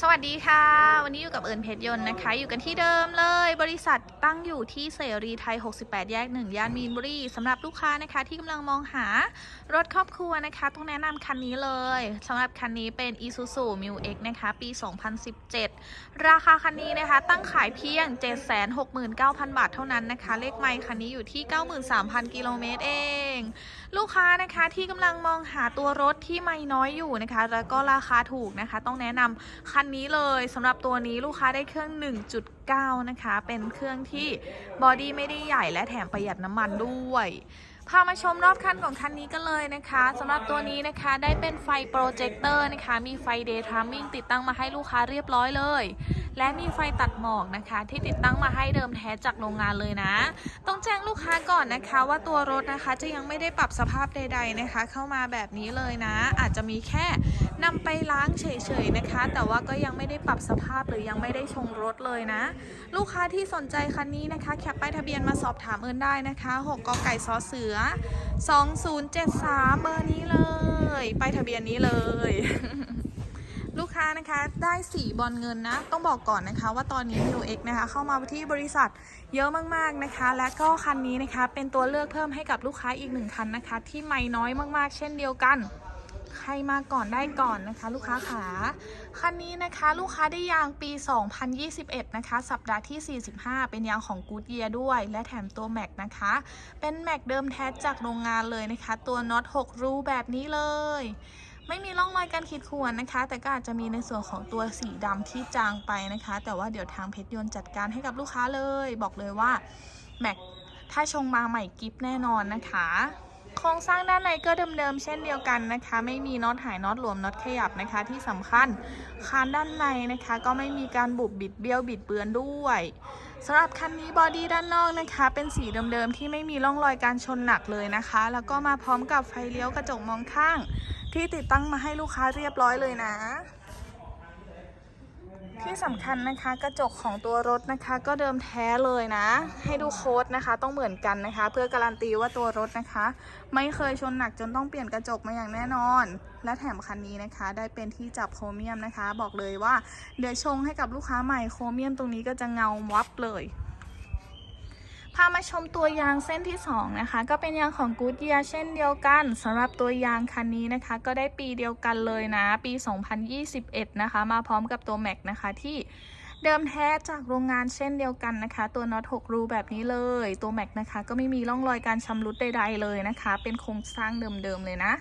สวัสดีค่ะ วันนี้อยู่กับเอิญเพชรยนต์นะคะ อยู่กันที่เดิมเลย บริษัทตั้งอยู่ที่เสรีไทย 68 แยก 1 ย่านมีนบุรีสำหรับลูกค้านะคะ ที่กำลังมองหารถครอบครัวนะคะ ต้องแนะนำคันนี้เลยสำหรับคันนี้เป็น Isuzu m u X นะคะ ปี 2017 ราคาคันนี้นะคะ ตั้งขายเพียง 769,000 บาทเท่านั้นนะคะ เลขไมค์คันนี้อยู่ที่ 93,000 กิโลเมตรเอง ลูกค้านะคะที่กำลังมองหาตัวรถที่ไม่น้อยอยู่นะคะ แล้วก็ราคาถูกนะคะ ต้องแนะนำคันนี้เลยสำหรับตัวนี้ลูกค้าได้เครื่อง 1.9 นะคะ เป็นเครื่องที่บอดี้ไม่ได้ใหญ่และแถมประหยัดน้ำมันด้วยพามาชมรอบคันของคันนี้กันเลยนะคะสำหรับตัวนี้นะคะได้เป็นไฟโปรเจคเตอร์นะคะ มีไฟเดย์ทามมิ่งติดตั้งมาให้ลูกค้าเรียบร้อยเลย และมีไฟตัดหมอกนะคะ ที่ติดตั้งมาให้เดิมแท้จากโรงงานเลยนะ ต้องแจ้งลูกค้าก่อนนะคะว่าตัวรถนะคะจะยังไม่ได้ปรับสภาพใด ๆนะคะ เข้ามาแบบนี้เลยนะ อาจจะมีแค่นำไปล้างเฉยๆนะคะ แต่ว่าก็ยังไม่ได้ปรับสภาพหรือยังไม่ได้ชงรถเลยนะ ลูกค้าที่สนใจคันนี้นะคะแคปป้ายทะเบียนมาสอบถามเอินได้นะคะ6กไก่ซอเสือ 2073 เบอร์นี้เลยป้ายทะเบียนนี้เลย ลูกค้านะคะได้สีบอลเงินนะ ต้องบอกก่อนนะคะว่าตอนนี้ New X นะคะ เข้ามาที่บริษัทเยอะมากๆนะคะ และก็คันนี้นะคะเป็นตัวเลือกเพิ่มให้กับลูกค้าอีกหนึ่งคันนะคะ ที่ไม่น้อยมากๆ เช่นเดียวกัน ใครมาก่อนได้ก่อนนะคะ ลูกค้าขาคันนี้นะคะลูกค้าได้ยางปี 2021 นะคะ สัปดาห์ที่ 45 เป็นยางของ Goodyear ด้วย และแถมตัวแม็กนะคะ เป็นแม็กเดิมแท้จากโรงงานเลยนะคะ ตัวน็อต6รูแบบนี้เลย ไม่มีร่องรอยการขีดข่วนนะคะ แต่ก็อาจจะมีในส่วนของตัวสีดำที่จางไปนะคะ แต่ว่าเดี๋ยวทางเพชรยนต์จัดการให้กับลูกค้าเลย บอกเลยว่าแม็กถ้าชงมาใหม่กิฟแน่นอนนะคะโครงสร้างด้านในก็เดิมๆเช่นเดียวกันนะคะ ไม่มีน็อตหายน็อตหลวมน็อตขยับนะคะ ที่สำคัญคานด้านในนะคะ ก็ไม่มีการบุบบิดเบี้ยวบิดเบือนด้วย สำหรับคันนี้บอดี้ด้านนอกนะคะ เป็นสีเดิมๆที่ไม่มีร่องรอยการชนหนักเลยนะคะ แล้วก็มาพร้อมกับไฟเลี้ยวกระจกมองข้าง ที่ติดตั้งมาให้ลูกค้าเรียบร้อยเลยนะ ที่สำคัญนะคะกระจกของตัวรถนะคะ ก็เดิมแท้เลยนะ ให้ดูโค้ดนะคะ ต้องเหมือนกันนะคะ เพื่อการันตีว่าตัวรถนะคะ ไม่เคยชนหนักจนต้องเปลี่ยนกระจกมาอย่างแน่นอน และแถมคันนี้นะคะ ได้เป็นที่จับโครเมียมนะคะ บอกเลยว่า เดี๋ยวชงให้กับลูกค้าใหม่โครเมียมตรงนี้ก็จะเงาวับเลย พามาชมตัวยางเส้นที่ 2 นะคะ ก็เป็นยางของ Goodyear เช่นเดียวกันสำหรับตัวยางคันนี้นะคะ ก็ได้ปีเดียวกันเลยนะ ปี 2021 นะคะ มาพร้อมกับตัวแม็กนะคะที่เดิมแท้จากโรงงานเช่นเดียวกันนะคะ ตัวน็อต6รูแบบนี้เลย ตัวแม็กนะคะ ก็ไม่มีร่องรอยการชำรุดใด ๆ เลยนะคะ เป็นโครงสร้างเดิมๆเลยนะ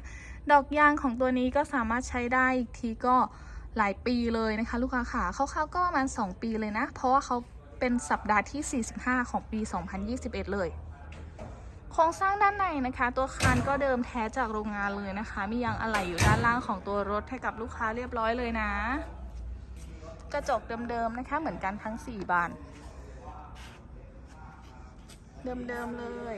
ดอกยางของตัวนี้ก็สามารถใช้ได้อีกทีก็หลายปีเลยนะคะ ลูกค้าขาคร่าวๆก็ประมาณ 2 ปีเลยนะ เพราะว่าเขา เป็นสัปดาห์ที่ 45 ของปี 2021 เลย โครงสร้างด้านในนะคะ ตัวคานก็เดิมแท้จากโรงงานเลยนะคะ มียางอะไหล่อยู่ด้านล่างของตัวรถให้กับลูกค้าเรียบร้อยเลยนะ กระจกเดิมๆนะคะเหมือนกันทั้ง 4 บาน เดิมๆเลย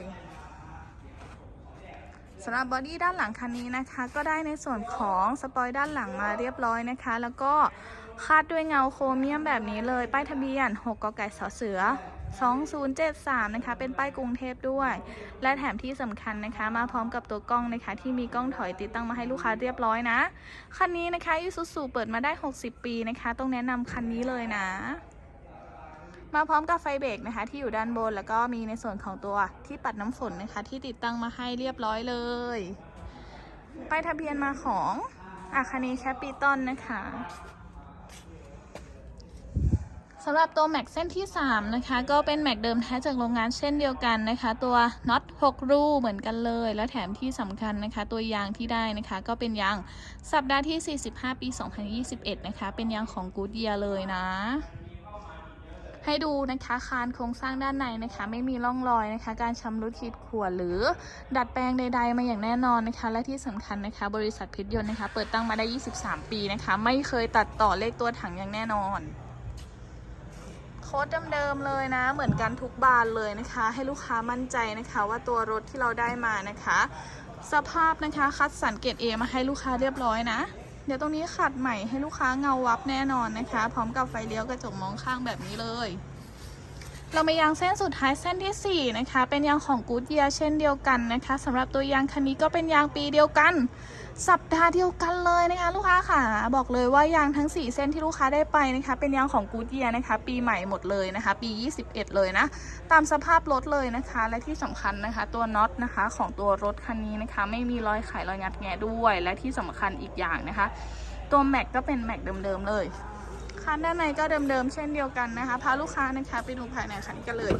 สำหรับบอดี้ด้านหลังคันนี้นะคะ ก็ได้ในส่วนของสปอยด้านหลังมาเรียบร้อยนะคะ แล้วก็ คาดด้วยเงาโครเมียมแบบนี้เลย ป้ายทะเบียน 6กไก่สเสือ 2073 นะคะ เป็นป้ายกรุงเทพด้วย และแถมที่สำคัญนะคะ มาพร้อมกับตัวกล้องนะคะ ที่มีกล้องถอยติดตั้งมาให้ลูกค้าเรียบร้อยนะ คันนี้นะคะยูซูซูเปิดมาได้ 60 ปีนะคะ ต้องแนะนำคันนี้เลยนะ มาพร้อมกับไฟเบรกนะคะ ที่อยู่ด้านบนแล้วก็มีในส่วนของตัวที่ปัดน้ำฝนนะคะ ที่ติดตั้งมาให้เรียบร้อยเลยป้ายทะเบียนมาของอาคานีแคปิตอลนะคะ สำหรับตัวแม็กเส้นที่ 3 นะคะ ก็เป็นแม็กเดิมแท้จากโรงงานเช่นเดียวกันนะคะ ตัวน็อต6รูเหมือนกันเลย และแถมที่สำคัญนะคะ ตัวยางที่ได้นะคะ ก็เป็นยางสัปดาห์ที่ 45 ปี 2021 นะคะ เป็นยางของ Goodyear เลยนะ ให้ดูนะคะคานโครงสร้างด้านในนะคะ ไม่มีร่องรอยนะคะ การชำรุดขีดข่วนหรือดัดแปลงใด ๆ มาอย่างแน่นอนนะคะ และที่สำคัญนะคะ บริษัทเพชรยนต์นะคะ เปิดตั้งมาได้ 23 ปีนะคะ ไม่เคยตัดต่อเลขตัวถังอย่างแน่นอน ค้ดเดิมๆเลยนะ เหมือนกันทุกบานเลยนะคะ ให้ลูกค้ามั่นใจนะคะว่าตัวรถที่เราได้มานะคะ สภาพนะคะคัดสรรเกรดเอมาให้ลูกค้าเรียบร้อยนะ เดี๋ยวตรงนี้ขัดใหม่ให้ลูกค้าเงาวับแน่นอนนะคะ พร้อมกับไฟเลี้ยวกระจกมองข้างแบบนี้เลยเรามายางเส้นสุดท้ายเส้นทีสี่4 นะคะ เป็นยางของกูดเยียเช่นเดียวกันนะคะสำหรับตัวยางคันนี้ก็เป็นยางปีเดียวกัน สัปดาห์เดียวกันเลยนะคะลูกค้าค่ะ บอกเลยว่ายางทั้ง 4 เส้นที่ลูกค้าได้ไปนะคะ เป็นยางของกูดเยียนะคะ ปีใหม่หมดเลยนะคะ ปี 21 เลยนะ ตามสภาพรถเลยนะคะ และที่สำคัญนะคะ ตัวน็อตนะคะของตัวรถคันนี้นะคะ ไม่มีรอยไขรอยงัดแงะด้วย และที่สำคัญอีกอย่างนะคะ ตัวแม็กก็เป็นแม็กเดิมๆเลยคันด้านในก็เดิมๆเช่นเดียวกันนะคะ พาลูกค้านะคะไปดูภายในคันนี้กันเลย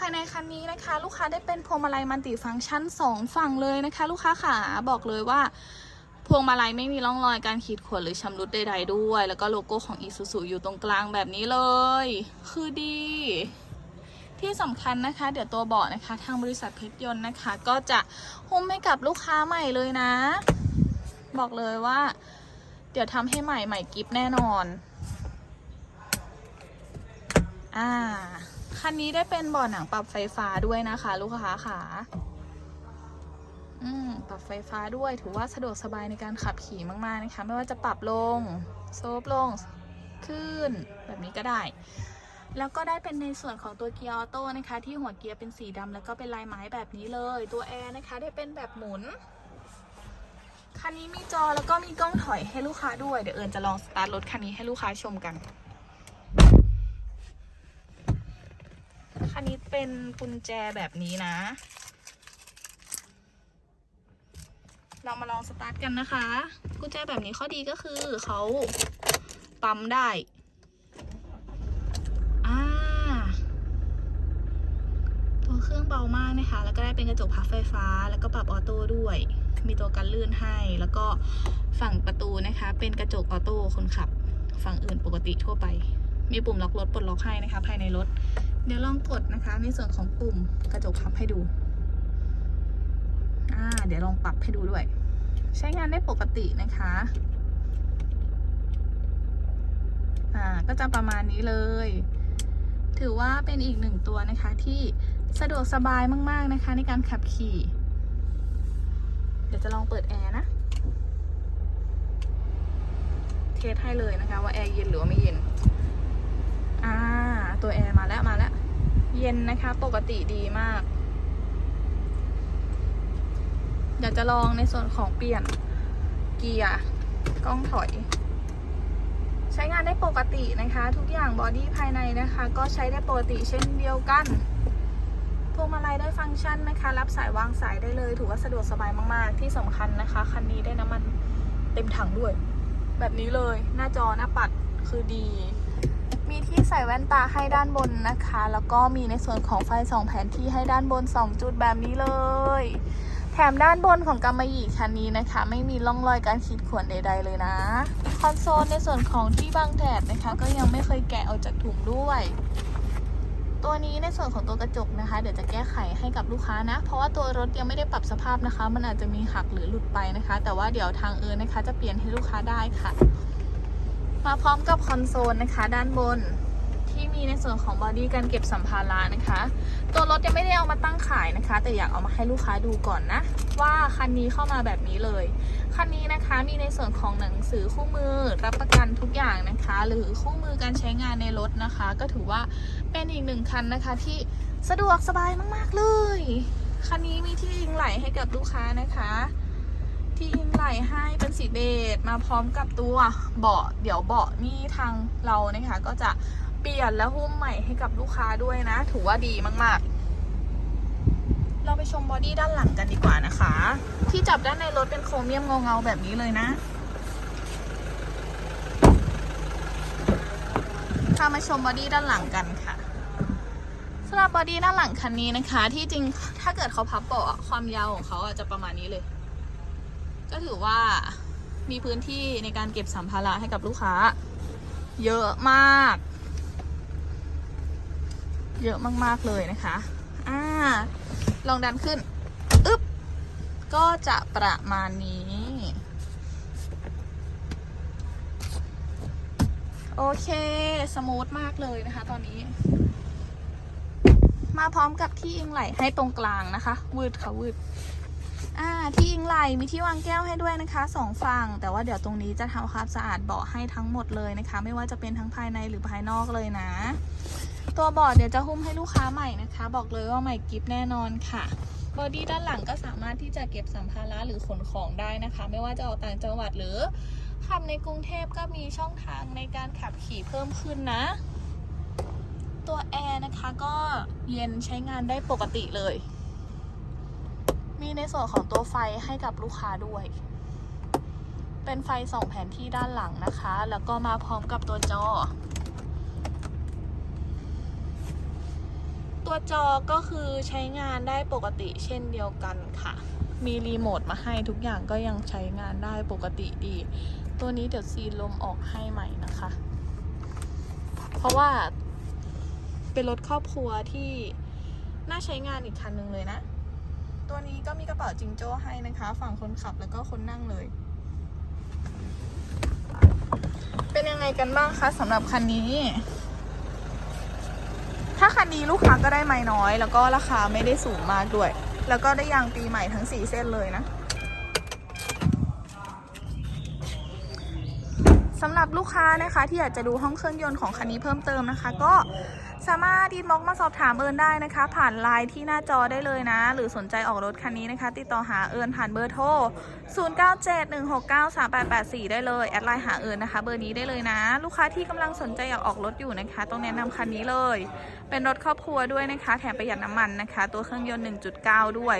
ภายในคันนี้นะคะ ลูกค้าได้เป็นพวงมาลัยมัลติฟังก์ชัน 2 ฝั่งเลยนะคะ ลูกค้าขาบอกเลยว่าพวงมาลัยไม่มีร่องรอยการขีดข่วนหรือชำรุดใดๆด้วย แล้วก็โลโก้ของ Isuzu อยู่ตรงกลางแบบนี้เลย คือดี ที่สำคัญนะคะ เดี๋ยวตัวเบาะนะคะ ทางบริษัทเพชรยนต์นะคะ ก็จะหุ้มให้กับลูกค้าใหม่เลยนะ บอกเลยว่า เดี๋ยวทำให้ใหม่ใหม่กิฟแน่นอน อ่า คันนี้ได้เป็นบาะหนังปรับไฟฟ้าด้วยนะคะ ลูกค้าขาอืมปรับไฟฟ้าด้วยถือว่าสะดวกสบายในการขับขี่มากๆนะคะ ไม่ว่าจะปรับลงโซฟลงขึ้นแบบนี้ก็ได้ แล้วก็ได้เป็นในส่วนของตัวเกียร์ออโต้นะคะ ที่หัวเกียร์เป็นสีดำแล้วก็เป็นลายไม้แบบนี้เลย ตัวแอร์นะคะได้เป็นแบบหมุนคันนี้มีจอแล้วก็มีกล้องถอยให้ลูกค้าด้วยเดี๋ยวเอิญจะลองสตาร์ทรถคันนี้ให้ลูกค้าชมกัน คันนี้ เป็นกุญแจแบบนี้นะ เรามาลองสตาร์ทกันนะคะ กุญแจแบบนี้ข้อดีก็คือเขาปั๊มได้อ่าตัวเครื่องเบามากนะคะ แล้วก็ได้เป็นกระจกพับไฟฟ้า แล้วก็ปรับออโต้ด้วย มีตัวกันลื่นให้ แล้วก็ฝั่งประตูนะคะ เป็นกระจกออโต้คนขับ ฝั่งอื่นปกติทั่วไป มีปุ่มล็อกรถปลดล็อกให้นะคะ ภายในรถ ดี๋ยวลองกดนะคะ ในส่วนของปุ่มกระจกพับให้ดู อ่า เดี๋ยวลองปรับให้ดูด้วย ใช้งานได้ปกตินะคะ อ่า ก็จะประมาณนี้เลย ถือว่าเป็นอีกหนึ่งตัวนะคะที่สะดวกสบายมาก ๆนะคะ ในการขับขี่ เดี๋ยวจะลองเปิดแอร์นะ เทสให้เลยนะคะว่าแอร์เย็นหรือว่าไม่เย็น อ่า ตัวแอร์มาแล้วมาแล้ว เย็นนะคะ ปกติดีมาก อยากจะลองในส่วนของเปลี่ยนเกียร์กล้องถอย ใช้งานได้ปกตินะคะ ทุกอย่างบอดี้ภายในนะคะ ก็ใช้ได้ปกติเช่นเดียวกันพวงมาลัยได้ฟังก์ชันนะคะ รับสายวางสายได้เลย ถือว่าสะดวกสบายมาก ๆ ที่สำคัญนะคะ คันนี้ได้น้ำมันเต็มถังด้วย แบบนี้เลย หน้าจอหน้าปัดคือดี มีที่ใส่แว่นตาให้ด้านบนนะคะ แล้วก็มีในส่วนของไฟสองแผนที่ให้ด้านบน 2 จุดแบบนี้เลย แถมด้านบนของกำมะหยี่คันนี้นะคะ ไม่มีร่องรอยการขีดข่วนใด ๆ เลยนะ คอนโซลในส่วนของที่บังแดดนะคะ ก็ยังไม่เคยแกะออกจากถุงด้วย ตัวนี้ในส่วนของตัวกระจกนะคะ เดี๋ยวจะแก้ไขให้กับลูกค้านะ เพราะว่าตัวรถยังไม่ได้ปรับสภาพนะคะ มันอาจจะมีหักหรือหลุดไปนะคะ แต่ว่าเดี๋ยวทางเอิญนะคะ จะเปลี่ยนให้ลูกค้าได้ค่ะ มาพร้อมกับคอนโซลนะคะ ด้านบนที่มีในส่วนของบอดี้การเก็บสัมภาระนะคะ ตัวรถยังไม่ได้เอามาตั้งขายนะคะ แต่อยากเอามาให้ลูกค้าดูก่อนนะ ว่าคันนี้เข้ามาแบบนี้เลย คันนี้นะคะมีในส่วนของหนังสือคู่มือรับประกันทุกอย่างนะคะ หรือคู่มือการใช้งานในรถนะคะ ก็ถือว่าเป็นอีกหนึ่งคันนะคะที่สะดวกสบายมาก ๆ เลย คันนี้มีที่ยิงไหลให้กับลูกค้านะคะ ที่ยิงไหลให้ สีเบจมาพร้อมกับตัวเบาะเดี๋ยวเบาะนี่ทางเรานะคะ ก็จะเปลี่ยนและหุ้มใหม่ให้กับลูกค้าด้วยนะ ถือว่าดีมาก ๆ เราไปชมบอดี้ด้านหลังกันดีกว่านะคะ ที่จับด้านในรถเป็นโครเมียมเงาๆแบบนี้เลยนะพามาชมบอดี้ด้านหลังกันค่ะสำหรับบอดี้ด้านหลังคันนี้นะคะ ที่จริงถ้าเกิดเขาพับเบาะความยาวของเขาอะจะประมาณนี้เลย ก็ถือว่า มีพื้นที่ในการเก็บสัมภาระให้กับลูกค้า เยอะมาก เยอะมากๆเลยนะคะอ่าลองดันขึ้นอึ๊บก็จะประมาณนี้ โอเค สมูทมากเลยนะคะตอนนี้ มาพร้อมกับที่อิงไหลให้ตรงกลางนะคะ วืดค่ะวืด อ่าที่อิงไหลมีที่วางแก้วให้ด้วยนะคะสองฝั่ง แต่ว่าเดี๋ยวตรงนี้จะทำความสะอาดเบาะให้ทั้งหมดเลยนะคะ ไม่ว่าจะเป็นทั้งภายในหรือภายนอกเลยนะ ตัวบอร์ดเดี๋ยวจะหุ้มให้ลูกค้าใหม่นะคะ บอกเลยว่าใหม่กิฟแน่นอนค่ะบอดี้ด้านหลังก็สามารถที่จะเก็บสัมภาระหรือขนของได้นะคะ ไม่ว่าจะออกต่างจังหวัดหรือขับในกรุงเทพก็มีช่องทางในการขับขี่เพิ่มขึ้นนะ ตัวแอร์นะคะก็เย็นใช้งานได้ปกติเลย ในส่วนของตัวไฟให้กับลูกค้าด้วย เป็นไฟสองแผนที่ด้านหลังนะคะ แล้วก็มาพร้อมกับตัวจอ ตัวจอก็คือใช้งานได้ปกติเช่นเดียวกันค่ะ มีรีโมทมาให้ทุกอย่างก็ยังใช้งานได้ปกติดี ตัวนี้เดี๋ยวซีลมออกให้ใหม่นะคะ เพราะว่าเป็นรถครอบครัวที่น่าใช้งานอีกคันหนึ่งเลยนะ ตัวนี้ก็มีกระเป๋าจิงโจ้ให้นะคะ ฝั่งคนขับแล้วก็คนนั่งเลย เป็นยังไงกันบ้างคะสำหรับคันนี้ ถ้าคันนี้ลูกค้าก็ได้ไม่น้อย แล้วก็ราคาไม่ได้สูงมากด้วย แล้วก็ได้ยางปีใหม่ทั้ง4เส้นเลยนะสำหรับลูกค้านะคะที่อยากจะดูห้องเครื่องยนต์ของคันนี้เพิ่มเติมนะคะ ก็ สามารถดีดม็อกมาสอบถามเอิญได้นะคะ ผ่านไลน์ที่หน้าจอได้เลยนะ หรือสนใจออกรถคันนี้นะคะ ติดต่อหาเอิญผ่านเบอร์โทร 0971693884 ได้เลยแอดไลน์หาเอิญนะคะ เบอร์นี้ได้เลยนะ ลูกค้าที่กำลังสนใจอยากออกรถอยู่นะคะ ต้องแนะนำคันนี้เลย เป็นรถครอบครัวด้วยนะคะ แถมประหยัดน้ำมันนะคะ ตัวเครื่องยนต์ 1.9 ด้วย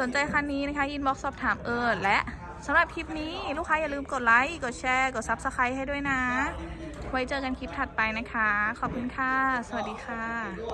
สนใจคันนี้นะคะอินบ็อกซ์สอบถามเอิญและสำหรับคลิปนี้ลูกค้าอย่าลืมกดไลค์กดแชร์กด Subscribe ให้ด้วยนะ ไว้เจอกันคลิปถัดไปนะคะ ขอบคุณค่ะ สวัสดีค่ะ